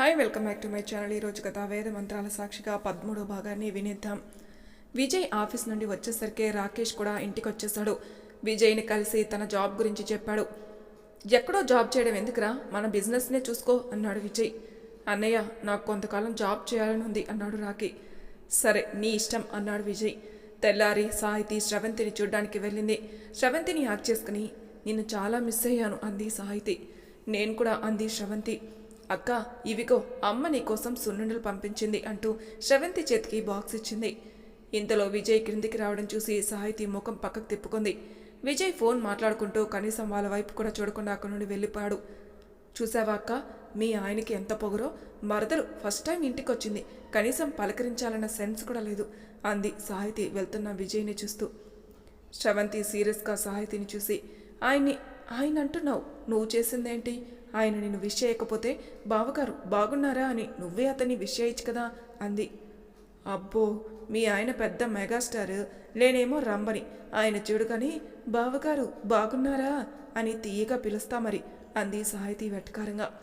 Hi welcome back to my channel ఈరోజు గత వేద మంత్రాల సాక్షిగా పదమూడో భాగాన్ని వినిద్దాం. విజయ్ ఆఫీస్ నుండి వచ్చేసరికి రాకేష్ కూడా ఇంటికి వచ్చేసాడు విజయ్ని కలిసి తన జాబ్ గురించి చెప్పాడు. ఎక్కడో జాబ్ చేయడం ఎందుకురా? మన బిజినెస్నే చూసుకో అన్నాడు విజయ్. అన్నయ్య నాకు కొంతకాలం జాబ్ చేయాలని ఉంది అన్నాడు రాకి సరే నీ ఇష్టం అన్నాడు విజయ్. తెల్లారి సాహితి శ్రవంతిని చూడ్డానికి వెళ్ళింది. శ్రవంతిని హ్యాక్ చేసుకుని నిన్ను చాలా మిస్ అయ్యాను అంది సాహితి. నేను కూడా అంది శ్రవంతి అక్క ఇవిగో అమ్మ నీకోసం సున్నుండలు పంపించింది అంటూ శ్రవంతి చేతికి బాక్స్ ఇచ్చింది. ఇంతలో విజయ్ క్రిందికి రావడం చూసి సాహితి ముఖం పక్కకు తిప్పుకుంది. విజయ్ ఫోన్ మాట్లాడుకుంటూ కనీసం వాళ్ళ వైపు కూడా చూడకుండా అక్కడి నుండి వెళ్ళిపోయాడు. చూసావా అక్క మీ ఆయనకి ఎంత పొగరో మరదలు ఫస్ట్ టైం ఇంటికి వచ్చింది కనీసం పలకరించాలన్న సెన్స్ కూడా లేదు అంది సాహితి వెళ్తున్న విజయ్ని చూస్తూ. శ్రవంతి సీరియస్గా సాహితిని చూసి ఆయన్ని ఆయన అంటున్నావు నువ్వు చేసిందేంటి? ఆయన నిన్ను విష్ చేయకపోతే బావగారు బాగున్నారా అని నువ్వే అతన్ని విష్ చేయొచ్చు కదా అంది. అబ్బో మీ ఆయన పెద్ద మెగాస్టార్. నేనేమో రంబని. ఆయన చూడు కానీ బావగారు బాగున్నారా అని తీయగా పిలుస్తా మరి అంది సాహితీ వెటకారంగా.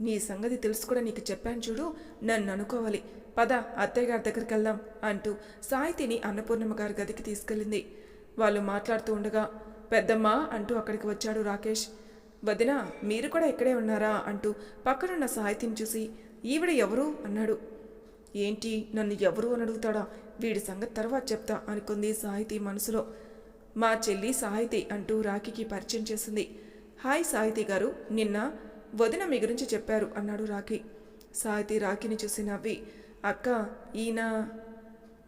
నీ సంగతి తెలుసు కూడా నీకు చెప్పాను చూడు నన్ను అనుకోవాలి. పద అత్తయ్య గారి దగ్గరికి వెళ్దాం అంటూ సాహితిని అన్నపూర్ణమ్మ గారి గదికి తీసుకెళ్ళింది. వాళ్ళు మాట్లాడుతూ ఉండగా పెద్దమ్మ అంటూ అక్కడికి వచ్చాడు రాకేష్. వదిన మీరు కూడా ఇక్కడే ఉన్నారా? అంటూ పక్కనున్న సాహిత్యం చూసి ఈవిడ ఎవరు? అన్నాడు. ఏంటి? నన్ను ఎవరు అని అడుగుతాడా? వీడి సంగతి తర్వాత చెప్తా అనుకుంది సాహితి మనసులో. మా చెల్లి సాహితి అంటూ రాఖీకి పరిచయం చేసింది. హాయ్ సాహితి గారు నిన్న వదిన మీ గురించి చెప్పారు అన్నాడు రాఖీ. సాహితి రాఖీని చూసి నవ్వి అక్క ఈయన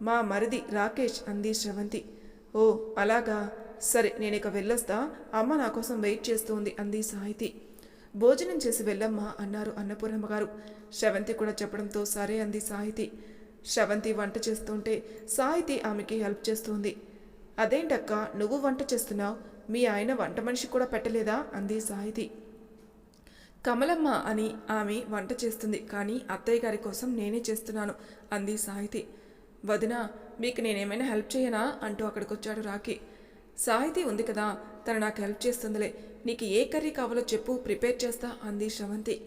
మా మరిది రాకేష్ అంది శ్రవంతి. ఓ అలాగా? సరే నేను ఇక వెళ్ళొస్తా. అమ్మ నా కోసం వెయిట్ చేస్తోంది అంది సాహితి. భోజనం చేసి వెళ్ళమ్మా అన్నారు అన్నపూర్ణమ్మ గారు. శ్రవంతి కూడా చెప్పడంతో సరే అంది సాహితి. శ్రవంతి వంట చేస్తుంటే సాహితి ఆమెకి హెల్ప్ చేస్తుంది. అదేంటక్క నువ్వు వంట చేస్తున్నావు? మీ ఆయన వంట మనిషి కూడా పెట్టలేదా? అంది సాహితి. కమలమ్మ అని ఆమె వంట చేస్తుంది కానీ అత్తయ్య గారి కోసం నేనే చేస్తున్నాను అంది సాహితి. వదిన మీకు నేనేమైనా హెల్ప్ చేయనా? అంటూ అక్కడికి వచ్చాడు రాఖీ. సాహితీ ఉంది కదా తను నాకు హెల్ప్ చేస్తుందిలే. నీకు ఏ కర్రీ కావాలో చెప్పు ప్రిపేర్ చేస్తా అంది శ్రవంతి.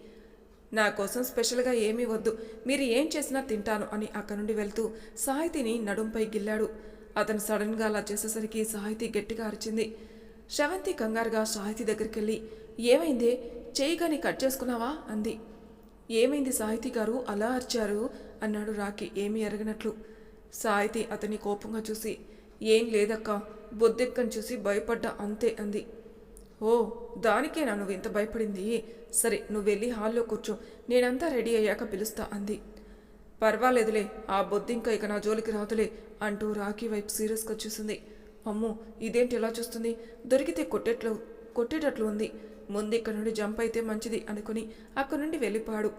నా కోసం స్పెషల్గా ఏమీ వద్దు మీరు ఏం చేసినా తింటాను అని అక్కడి నుండి వెళ్తూ సాహితిని నడుంపై గిల్లాడు. అతను సడన్గా అలా చేసేసరికి సాహితి గట్టిగా అరిచింది. శ్రవంతి కంగారుగా సాహితి దగ్గరికి వెళ్ళి ఏమైంది? చేయి కట్ చేసుకున్నావా? అంది. ఏమైంది సాహితి గారు? అలా అరిచారు? అన్నాడు రాకి ఏమీ ఎరగనట్లు సాహితి అతని కోపంగా చూసి ఏం లేదక్క బొద్దెక్కని చూసి భయపడ్డా అంతే అంది. ఓ దానికేనా నువ్వు ఇంత భయపడింది? సరే నువ్వు వెళ్ళి హాల్లో కూర్చో నేనంతా రెడీ అయ్యాక పిలుస్తా అంది. పర్వాలేదులే ఆ బొద్దింక ఇక నా జోలికి రాదులే అంటూ రాఖీ వైపు సీరియస్గా చూసింది. అమ్మో ఇదేంటి ఎలా చూస్తుంది? దొరికితే కొట్టేట్లు కొట్టేటట్లు ఉంది. ముందు ఇక్కడ నుండి జంప్ అయితే మంచిది అనుకుని అక్కడి నుండి వెళ్ళిపోయాడు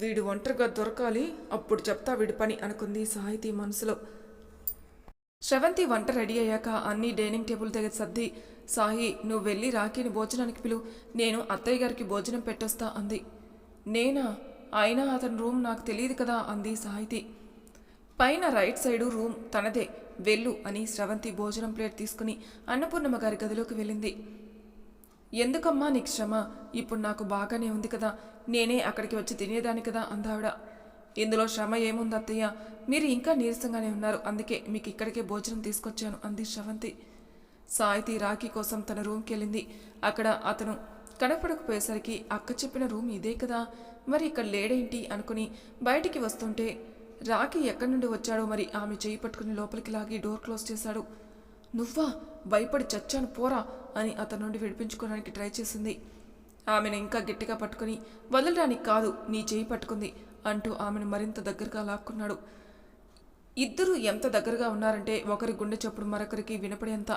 వీడు ఒంటరిగా దొరకాలి అప్పుడు చెప్తా వీడి పని అనుకుంది సాహితీ మనసులో. శ్రవంతి వంట రెడీ అయ్యాక అన్ని డైనింగ్ టేబుల్ దగ్గర సర్ది సాహి నువ్వు వెళ్ళి రాఖీని భోజనానికి పిలు నేను అత్తయ్య గారికి భోజనం పెట్టొస్తా అంది. నేనా? అయినా అతని రూమ్ నాకు తెలియదు కదా అంది సాహితి. పైన రైట్ సైడు రూమ్ తనదే వెళ్ళు అని శ్రవంతి భోజనం ప్లేట్ తీసుకుని అన్నపూర్ణమ్మ గారి గదిలోకి వెళ్ళింది. ఎందుకమ్మా నీకు శ్రమ? ఇప్పుడు నాకు బాగానే ఉంది కదా నేనే అక్కడికి వచ్చి తినేదాన్ని కదా అందావిడ. ఇందులో శ్రమ ఏముంది అత్తయ్య? మీరు ఇంకా నీరసంగానే ఉన్నారు. అందుకే మీకు ఇక్కడికే భోజనం తీసుకొచ్చాను అంది శ్రవంతి సాయితి రాఖీ కోసం తన రూమ్కి వెళ్ళింది. అక్కడ అతను కనపడకపోయేసరికి అక్క చెప్పిన రూమ్ ఇదే కదా? మరి ఇక్కడ లేడేంటి అనుకుని బయటికి వస్తుంటే రాఖీ ఎక్కడి నుండి వచ్చాడో మరి ఆమె చేయి పట్టుకుని లోపలికి లాగి డోర్ క్లోజ్ చేశాడు. నువ్వా? భయపడి చచ్చాను పోరా అని అతని నుండి విడిపించుకోవడానికి ట్రై చేసింది. ఆమెను ఇంకా గట్టిగా పట్టుకుని వదలడానికి కాదు నీ చేయి పట్టుకుంది. అంటూ ఆమెను మరింత దగ్గరగా లాక్కున్నాడు. ఇద్దరు ఎంత దగ్గరగా ఉన్నారంటే ఒకరి గుండె చప్పుడు మరొకరికి వినపడేంత.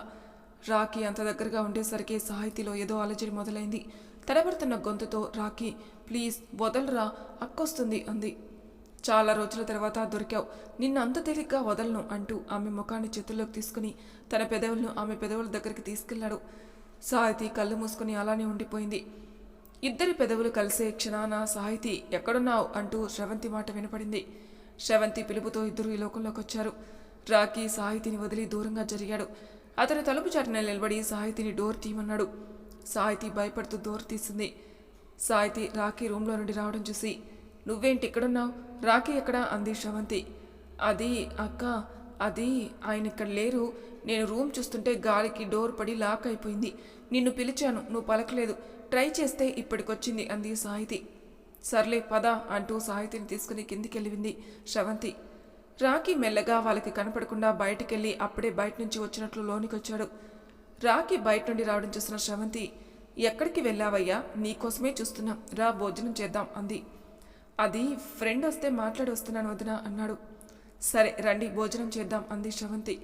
రాఖీ అంత దగ్గరగా ఉండేసరికి సాహితీలో ఏదో అలజడి మొదలైంది. తడబడుతున్న గొంతుతో రాఖీ ప్లీజ్ వదలరా అక్కొస్తుంది అంది. చాలా రోజుల తర్వాత దొరికావు. నిన్ను అంత తేలిగ్గా వదలను అంటూ ఆమె ముఖాన్ని చేతుల్లోకి తీసుకుని తన పెదవులను ఆమె పెదవుల దగ్గరికి తీసుకెళ్ళాడు. సాహితి కళ్ళు మూసుకుని అలానే ఉండిపోయింది. ఇద్దరి పెదవులు కలిసే క్షణాన సాహితి ఎక్కడున్నావు? అంటూ శ్రవంతి మాట వినపడింది. శ్రవంతి పిలుపుతో ఇద్దరు ఈ లోకంలోకి వచ్చారు రాకీ సాహితిని వదిలి దూరంగా జరిగాడు. అతను తలుపు చాటున నిలబడి సాహితిని డోర్ తీయమన్నాడు. సాహితి భయపడుతూ డోర్ తీసింది. సాహితి రాఖీ రూమ్లో నుండి రావడం చూసి నువ్వేంటి ఇక్కడున్నావు? రాఖీ ఎక్కడా? అంది శ్రవంతి. అది అక్క అది ఆయన ఇక్కడ లేరు. నేను రూమ్ చూస్తుంటే గాలికి డోర్ పడి లాక్ అయిపోయింది. నిన్ను పిలిచాను. నువ్వు పలకలేదు. ట్రై చేస్తే ఇప్పటికొచ్చింది అంది సాహితి. సర్లే పద అంటూ సాహితిని తీసుకుని కిందికెళ్ళింది శ్రవంతి. రాఖీ మెల్లగా వాళ్ళకి కనపడకుండా బయటికెళ్ళి అప్పుడే బయట నుంచి వచ్చినట్లు లోనికొచ్చాడు. రాఖీ బయట నుండి రావడం చూసిన శ్రవంతి ఎక్కడికి వెళ్ళావయ్యా? నీకోసమే చూస్తున్నాం. రా భోజనం చేద్దాం అంది. అది ఫ్రెండ్ వస్తే మాట్లాడి వస్తున్నాను వదిన అన్నాడు. సరే రండి భోజనం చేద్దాం అంది శ్రవంతి.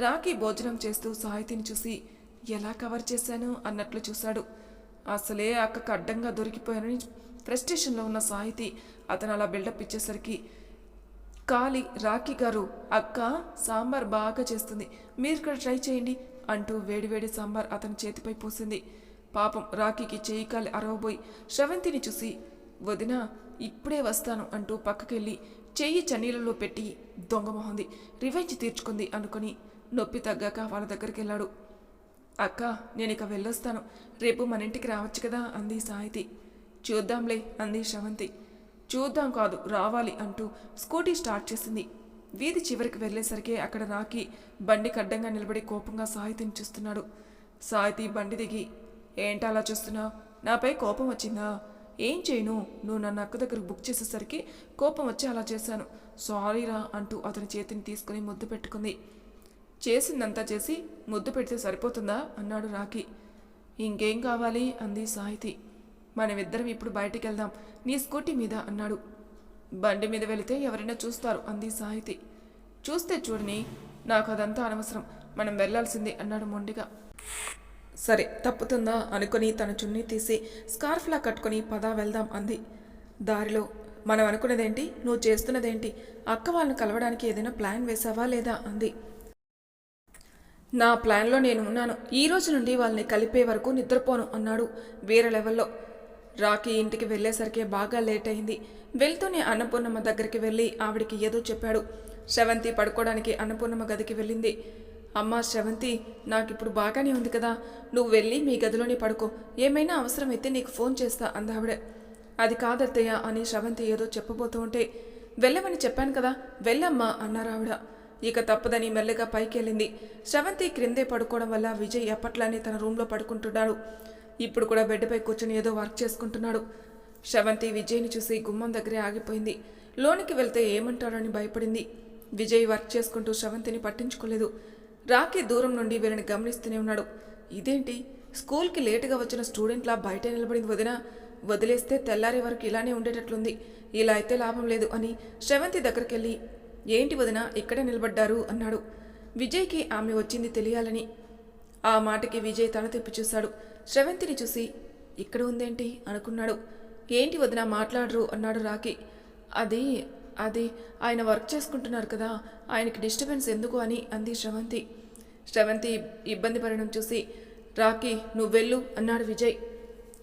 రాఖీ భోజనం చేస్తూ సాహితిని చూసి ఎలా కవర్ చేశాను? అన్నట్లు చూశాడు. అసలే అక్కకు అడ్డంగా దొరికిపోయానని ఫ్రస్ట్రేషన్లో ఉన్న సాహితి అతను అలా బిల్డప్ ఇచ్చేసరికి కాలి రాఖీ గారు అక్క సాంబార్ బాగా చేస్తుంది. మీరు కూడా ట్రై చేయండి అంటూ వేడివేడి సాంబార్ అతని చేతిపై పోసింది. పాపం రాఖీకి చేయి కాలి అరవబోయి శ్రవంతిని చూసి వదిన ఇప్పుడే వస్తాను అంటూ పక్కకెళ్ళి చెయ్యి చన్నీళ్ళలో పెట్టి దొంగమొహంది రివెంజ్ తీర్చుకుంది అనుకుని నొప్పి తగ్గాక వాళ్ళ దగ్గరికి వెళ్ళాడు. అక్క నేను ఇక వెళ్ళొస్తాను. రేపు మన ఇంటికి రావచ్చు కదా అంది సాహితి చూద్దాంలే అంది శ్రవంతి చూద్దాం కాదు రావాలి అంటూ స్కూటీ స్టార్ట్ చేసింది. వీధి చివరికి వెళ్ళేసరికి అక్కడ రాకి బండికి అడ్డంగా నిలబడి కోపంగా సాహితిని చూస్తున్నాడు. సాహితి బండి దిగి ఏంటి అలా చూస్తున్నావు నాపై కోపం వచ్చిందా? ఏం చేయను? నువ్వు నన్ను అక్క దగ్గర బుక్ చేసేసరికి కోపం వచ్చి అలా చేశాను. సారీరా అంటూ అతని చేతిని తీసుకుని ముద్దు పెట్టుకుంది. చేసిందంతా చేసి ముద్దు పెడితే సరిపోతుందా? అన్నాడు రాఖీ. ఇంకేం కావాలి? అంది సాహితి. మనమిద్దరం ఇప్పుడు బయటికి వెళ్దాం నీ స్కూటీ మీద అన్నాడు. బండి మీద వెళితే ఎవరైనా చూస్తారు అంది సాహితి. చూస్తే చూడని నాకు అదంతా అనవసరం. మనం వెళ్ళాల్సింది అన్నాడు మొండిగా. సరే తప్పుతుందా? అనుకుని తన చున్నీ తీసి స్కార్ఫ్లా కట్టుకుని పదా వెళ్దాం అంది. దారిలో మనం అనుకున్నదేంటి? నువ్వు చేస్తున్నదేంటి? అక్క వాళ్ళని కలవడానికి ఏదైనా ప్లాన్ వేసావా లేదా? అంది. నా ప్లాన్లో నేను ఉన్నాను. ఈ రోజు నుండి వాళ్ళని కలిపే వరకు నిద్రపోను అన్నాడు వేరే లెవెల్లో. రాకీ ఇంటికి వెళ్ళేసరికి బాగా లేట్ అయింది. వెళ్తూనే అన్నపూర్ణమ్మ దగ్గరికి వెళ్ళి ఆవిడికి ఏదో చెప్పాడు. శ్రవంతి పడుకోవడానికి అన్నపూర్ణమ్మ గదికి వెళ్ళింది. అమ్మా శ్రవంతి నాకిప్పుడు బాగానే ఉంది కదా. నువ్వు వెళ్ళి మీ గదిలోనే పడుకో. ఏమైనా అవసరమైతే నీకు ఫోన్ చేస్తా అందావిడ అది కాదత్తయ్య అని శ్రవంతి ఏదో చెప్పబోతూ ఉంటే వెళ్ళమని చెప్పాను కదా. వెళ్ళమ్మా అన్నారు ఆవిడ. ఇక తప్పదని మెల్లగా పైకెళ్ళింది. శ్రవంతి క్రిందే పడుకోవడం వల్ల విజయ్ ఎప్పట్లానే తన రూమ్లో పడుకుంటున్నాడు. ఇప్పుడు కూడా బెడ్పై కూర్చొని ఏదో వర్క్ చేసుకుంటున్నాడు. శ్రవంతి విజయ్ని చూసి గుమ్మం దగ్గరే ఆగిపోయింది. లోనికి వెళ్తే ఏమంటాడని భయపడింది. విజయ్ వర్క్ చేసుకుంటూ శ్రవంతిని పట్టించుకోలేదు. రాకీ దూరం నుండి వీరిని గమనిస్తూనే ఉన్నాడు. ఇదేంటి? స్కూల్కి లేటుగా వచ్చిన స్టూడెంట్లా బయట నిలబడింది వదిన. వదిలేస్తే తెల్లారే వరకు ఇలానే ఉండేటట్లుంది. ఇలా అయితే లాభం లేదు అని శ్రవంతి దగ్గరికి వెళ్ళి ఏంటి వదిన ఇక్కడే నిలబడ్డారు అన్నాడు. విజయ్కి ఆమె వచ్చింది తెలియాలని. ఆ మాటకి విజయ్ తల తిప్పి చూశాడు. శ్రవంతిని చూసి ఇక్కడ ఉందేంటి? అనుకున్నాడు. ఏంటి వదిన మాట్లాడరు? అన్నాడు రాకి అది అది ఆయన వర్క్ చేసుకుంటున్నారు కదా ఆయనకి డిస్టర్బెన్స్ ఎందుకు అని అంది శ్రవంతి. శ్రవంతి ఇబ్బంది పడడం చూసి రాకీ నువ్వు వెళ్ళు అన్నాడు విజయ్.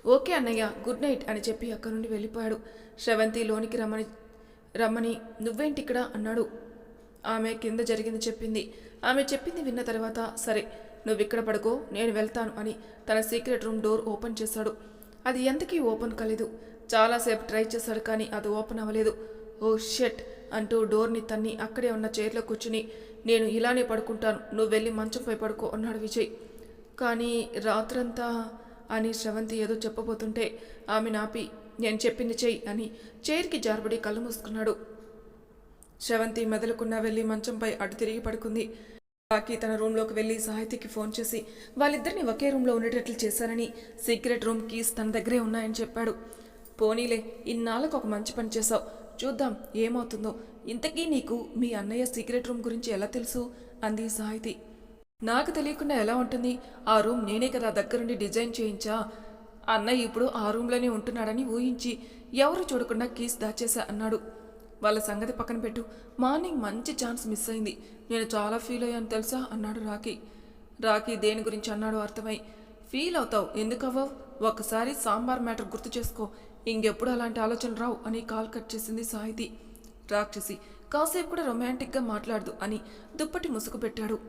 ఓకే అన్నయ్య గుడ్ నైట్ అని చెప్పి అక్కడి నుండి వెళ్ళిపోయాడు. శ్రవంతి లోనికి రమ్మని రమ్మని నువ్వేంటిక్కడ? అన్నాడు. ఆమె కింద జరిగింది చెప్పింది. ఆమె చెప్పింది విన్న తర్వాత సరే నువ్వు ఇక్కడ పడుకో నేను వెళ్తాను అని తన సీక్రెట్ రూమ్ డోర్ ఓపెన్ చేశాడు. అది ఎంతకీ ఓపెన్ కాలేదు? చాలాసేపు ట్రై చేశాడు కానీ అది ఓపెన్ అవ్వలేదు. ఓ షెట్ అంటూ డోర్ని తన్ని అక్కడే ఉన్న చైర్లో కూర్చుని నేను ఇలానే పడుకుంటాను నువ్వు వెళ్ళి మంచంపై పడుకో అన్నాడు విజయ్. కానీ రాత్రంతా అని శ్రవంతి ఏదో చెప్పబోతుంటే ఆమె నాపి నేను చెప్పింది చెయ్యి అని చైర్కి జారబడి కళ్ళు మూసుకున్నాడు. శవంతి మెదలుకున్న వెళ్ళి మంచంపై అటు తిరిగి పడుకుంది. రాకీ తన రూమ్లోకి వెళ్ళి సాహితికి ఫోన్ చేసి వాళ్ళిద్దరిని ఒకే రూమ్లో ఉండేటట్లు చేశానని సీక్రెట్ రూమ్ కీస్ తన దగ్గరే ఉన్నాయని చెప్పాడు. పోనీలే ఇన్నాళ్ళకు ఒక మంచి పని చేశావు. చూద్దాం ఏమవుతుందో. ఇంతకీ నీకు మీ అన్నయ్య సీక్రెట్ రూమ్ గురించి ఎలా తెలుసు? అంది సాహితి. నాకు తెలియకుండా ఎలా ఉంటుంది? ఆ రూమ్ నేనే కదా దగ్గరుండి డిజైన్ చేయించా? అన్నయ్య ఇప్పుడు ఆ రూమ్లోనే ఉంటున్నాడని ఊహించి ఎవరు చూడకుండా కీస్ దాచేశా అన్నాడు. వాళ్ళ సంగతి పక్కన పెట్టు. మార్నింగ్ మంచి ఛాన్స్ మిస్ అయింది. నేను చాలా ఫీల్ అయ్యాను తెలుసా? అన్నాడు రాకీ రాకీ దేని గురించి అన్నాడు అర్థమై ఫీల్ అవుతావు. ఎందుకు అవ్వవు ఒకసారి సాంబార్ మ్యాటర్ గుర్తు చేసుకో. ఇంకెప్పుడు అలాంటి ఆలోచన రావు అని కాల్ కట్ చేసింది సాహితి. రాక్షసి కాసేపు కూడా రొమాంటిక్గా మాట్లాడదు అని దుప్పటి ముసుగు పెట్టాడు.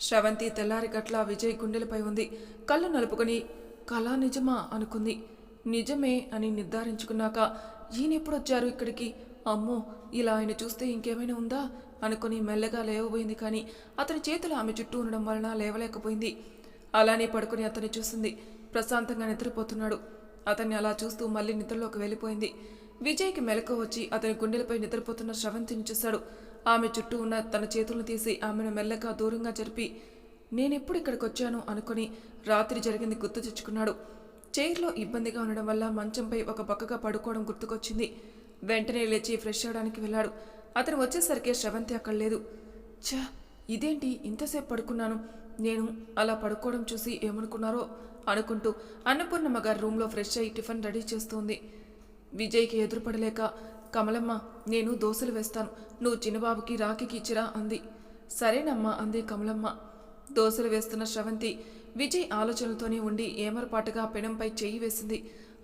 శ్రవంతి తెల్లారి గట్ల విజయ్ గుండెలపై ఉంది. కళ్ళు నలుపుకొని కళ నిజమా అనుకుంది. నిజమే అని నిర్ధారించుకున్నాక ఈయనెప్పుడొచ్చారు ఇక్కడికి? అమ్మో ఇలా ఆయన చూస్తే ఇంకేమైనా ఉందా? అనుకుని మెల్లగా లేవబోయింది కానీ అతని చేతులు ఆమె చుట్టూ ఉండడం వలన లేవలేకపోయింది. అలానే పడుకుని అతన్ని చూసింది. ప్రశాంతంగా నిద్రపోతున్నాడు. అతన్ని అలా చూస్తూ మళ్ళీ నిద్రలోకి వెళ్ళిపోయింది. విజయ్కి మెలకు వచ్చి అతని గుండెలపై నిద్రపోతున్న శ్రవంతిని చూశాడు. ఆమె చుట్టూ ఉన్న తన చేతులను తీసి ఆమెను మెల్లగా దూరంగా జరిపి నేనెప్పుడు ఇక్కడికి వచ్చాను అనుకుని రాత్రి జరిగింది గుర్తు తెచ్చుకున్నాడు. చైర్లో ఇబ్బందిగా ఉండడం వల్ల మంచంపై ఒక పక్కగా పడుకోవడం గుర్తుకొచ్చింది. వెంటనే లేచి ఫ్రెష్ అవడానికి వెళ్ళాడు. అతను వచ్చేసరికి శ్రవంతి అక్కడ లేదు. ఛ! ఇదేంటి? ఇంతసేపు పడుకున్నాను. నేను అలా పడుకోవడం చూసి ఏమనుకున్నారో అనుకుంటూ అన్నపూర్ణమ్మ గారి రూమ్లో ఫ్రెష్ అయ్యి టిఫిన్ రెడీ చేస్తోంది. విజయ్కి ఎదురుపడలేక కమలమ్మ నేను దోశలు వేస్తాను. నువ్వు చిన్నబాబుకి రాఖీకి ఇచ్చిరా అంది. సరేనమ్మా అంది కమలమ్మ. దోశలు వేస్తున్న శ్రవంతి విజయ్ ఆలోచనలతోనే ఉండి ఏమరపాటుగా పెనంపై చేయి వేసింది.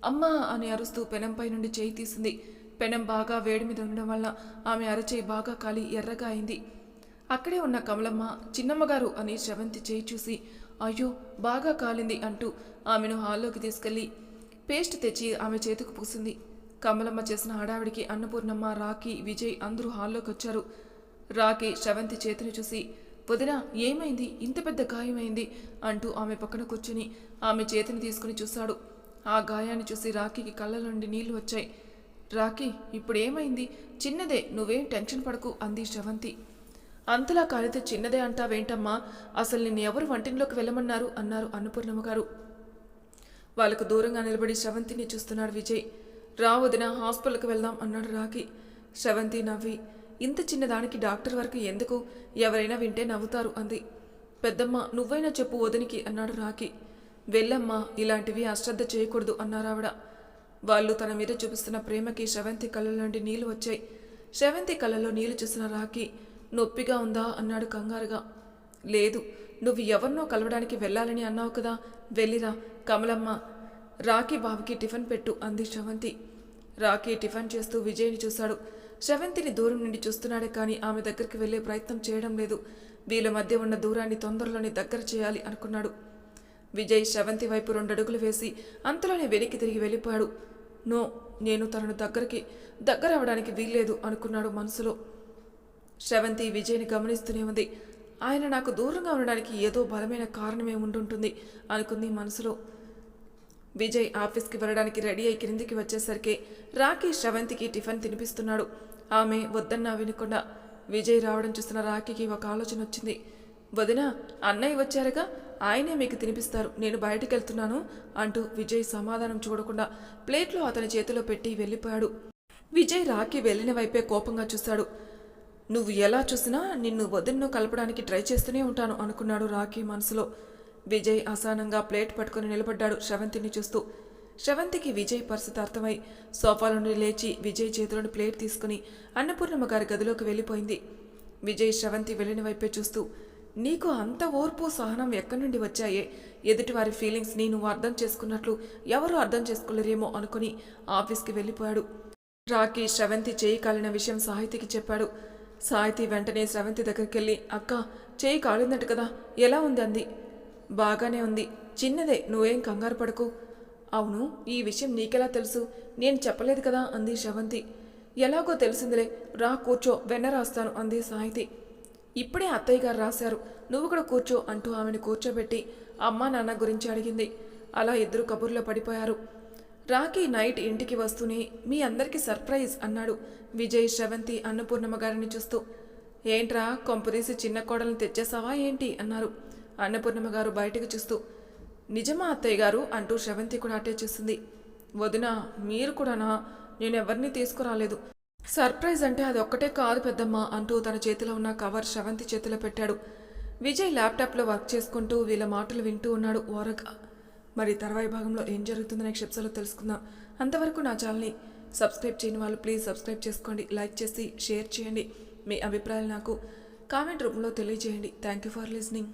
అమ్మా అని అరుస్తూ పెనంపై నుండి చేయి తీసింది. పెనం బాగా వేడి మీద ఉండడం వల్ల ఆమె అరచేయి బాగా కాలి ఎర్రగా అయింది. అక్కడే ఉన్న కమలమ్మ చిన్నమ్మగారు అని శ్రవంతి చేయి చూసి అయ్యో బాగా కాలింది అంటూ ఆమెను హాల్లోకి తీసుకెళ్ళి పేస్ట్ తెచ్చి ఆమె చేతికి పూసింది. కమలమ్మ చేసిన హడావిడికి అన్నపూర్ణమ్మ రాఖీ విజయ్ అందరూ హాల్లోకి వచ్చారు రాఖీ శ్రవంతి చేతిని చూసి వదిన ఏమైంది? ఇంత పెద్ద గాయమైంది? అంటూ ఆమె పక్కన కూర్చుని ఆమె చేతిని తీసుకుని చూశాడు. ఆ గాయాన్ని చూసి రాఖీకి కళ్ళ నుండి నీళ్ళు వచ్చాయి. రాఖీ ఇప్పుడు ఏమైంది చిన్నదే నువ్వేం టెన్షన్ పడకు అంది శ్రవంతి. అంతలా కాలితే చిన్నదే అంటావేంటమ్మా? అసలు నిన్ను ఎవరు వంటింట్లోకి వెళ్ళమన్నారు? అన్నారు అన్నపూర్ణమ్మ గారు. వాళ్ళకు దూరంగా నిలబడి శ్రవంతిని చూస్తున్నాడు విజయ్. రావదిన హాస్పిటల్కి వెళ్దాం అన్నాడు రాఖీ. శ్రవంతి నవ్వి ఇంత చిన్నదానికి డాక్టర్ వరకు ఎందుకు? ఎవరైనా వింటే నవ్వుతారు అంది. పెద్దమ్మ నువ్వైనా చెప్పు వదినికి అన్నాడు రాకి వెళ్ళమ్మా ఇలాంటివి అశ్రద్ధ చేయకూడదు అన్నారావిడ వాళ్ళు తన మీద చూపిస్తున్న ప్రేమకి శవంతి కళ్ళ నుండి నీళ్ళు వచ్చాయి. శవంతి కళ్ళలో నీళ్ళు చూసిన రాకి నొప్పిగా ఉందా? అన్నాడు కంగారుగా. లేదు నువ్వు ఎవరినో కలవడానికి వెళ్ళాలని అన్నావు కదా. వెళ్ళిరా కమలమ్మ. రాకీ బాబుకి టిఫిన్ పెట్టు అంది శవంతి రాకీ టిఫిన్ చేస్తూ విజయ్ని చూశాడు. శ్రవంతిని దూరం నుండి చూస్తున్నాడే కానీ ఆమె దగ్గరికి వెళ్ళే ప్రయత్నం చేయడం లేదు. వీళ్ళ మధ్య ఉన్న దూరాన్ని తొందరలోనే దగ్గర చేయాలి అనుకున్నాడు. విజయ్ శ్రవంతి వైపు రెండు అడుగులు వేసి అంతలోనే వెనక్కి తిరిగి వెళ్ళిపోయాడు. నో నేను తనను దగ్గరికి దగ్గర అవడానికి వీల్లేదు అనుకున్నాడు మనసులో. శ్రవంతి విజయ్ని గమనిస్తూనే ఉంది. ఆయన నాకు దూరంగా ఉండడానికి ఏదో బలమైన కారణమే ఉండుంటుంది అనుకుంది మనసులో. విజయ్ ఆఫీస్కి వెళ్ళడానికి రెడీ అయి క్రిందికి వచ్చేసరికి రాఖీ శ్రవంతికి టిఫిన్ తినిపిస్తున్నాడు. ఆమె వద్దన్నా వినకుండా విజయ్ రావడం చూస్తున్న రాఖీకి ఒక ఆలోచన వచ్చింది. వదిన అన్నయ్య వచ్చారుగా ఆయనే మీకు తినిపిస్తారు. నేను బయటికి వెళ్తున్నాను అంటూ విజయ్ సమాధానం చూడకుండా ప్లేట్లో అతని చేతిలో పెట్టి వెళ్ళిపోయాడు. విజయ్ రాఖీ వెళ్ళిన వైపే కోపంగా చూశాడు. నువ్వు ఎలా చూసినా నిన్ను వదిన్ను కలపడానికి ట్రై చేస్తూనే ఉంటాను అనుకున్నాడు రాఖీ మనసులో. విజయ్ అసానంగా ప్లేట్ పట్టుకుని నిలబడ్డాడు శ్రవంతిని చూస్తూ. శ్రవంతికి విజయ్ పరిస్థితి అర్థమై సోఫా నుండి లేచి విజయ్ చేతిలోని ప్లేట్ తీసుకుని అన్నపూర్ణమ్మ గారి గదిలోకి వెళ్ళిపోయింది. విజయ్ శ్రవంతి వెళ్ళిన వైపే చూస్తూ నీకు అంత ఓర్పు సహనం ఎక్కడి నుండి వచ్చాయే? ఎదుటివారి ఫీలింగ్స్ని నువ్వు అర్థం చేసుకున్నట్లు ఎవరు అర్థం చేసుకోలేరేమో అనుకుని ఆఫీస్కి వెళ్ళిపోయాడు. రాకీ శ్రవంతి చేయి కాలిన విషయం సాహితికి చెప్పాడు. సాహితి వెంటనే శ్రవంతి దగ్గరికి వెళ్ళి అక్క చేయి కాలిందట కదా ఎలా ఉంది? అంది. బాగానే ఉంది. చిన్నదే నువ్వేం కంగారు పడకు. అవును ఈ విషయం నీకెలా తెలుసు? నేను చెప్పలేదు కదా అంది శవంతి. ఎలాగో తెలిసిందిలే రా కూర్చో వెన్న రాస్తాను అంది సాహితి. ఇప్పుడే అత్తయ్య గారు రాశారు. నువ్వు కూడా కూర్చో అంటూ ఆమెను కూర్చోబెట్టి అమ్మా నాన్న గురించి అడిగింది. అలా ఇద్దరు కబుర్లో పడిపోయారు. రాకి నైట్ ఇంటికి వస్తూనే మీ అందరికీ సర్ప్రైజ్ అన్నాడు విజయ్ శ్రవంతి అన్నపూర్ణమ్మ గారిని చూస్తూ. ఏంట్రా కొంపదీసి చిన్న కోడల్ని తెచ్చేసావా ఏంటి? అన్నారు. అన్నపూర్ణమ్మ గారు బయటకు చూస్తూ నిజమా అత్తయ్య గారు? అంటూ శ్రవంతి కూడా అటే చూస్తుంది. వదిన మీరు కూడానా? నేను ఎవరిని తీసుకురాలేదు. సర్ప్రైజ్ అంటే అది ఒక్కటే కాదు పెద్దమ్మ అంటూ తన చేతిలో ఉన్న కవర్ శ్రవంతి చేతిలో పెట్టాడు. విజయ్ ల్యాప్టాప్లో వర్క్ చేసుకుంటూ వీళ్ళ మాటలు వింటూ ఉన్నాడు ఓరగా. మరి తర్వాయి భాగంలో ఏం జరుగుతుందనే క్షిప్సలో తెలుసుకుందాం. అంతవరకు నా ఛానల్ని సబ్స్క్రైబ్ చేయని వాళ్ళు ప్లీజ్ సబ్స్క్రైబ్ చేసుకోండి లైక్ చేసి షేర్ చేయండి. మీ అభిప్రాయాలు నాకు కామెంట్ రూపంలో తెలియజేయండి. Thank you for listening.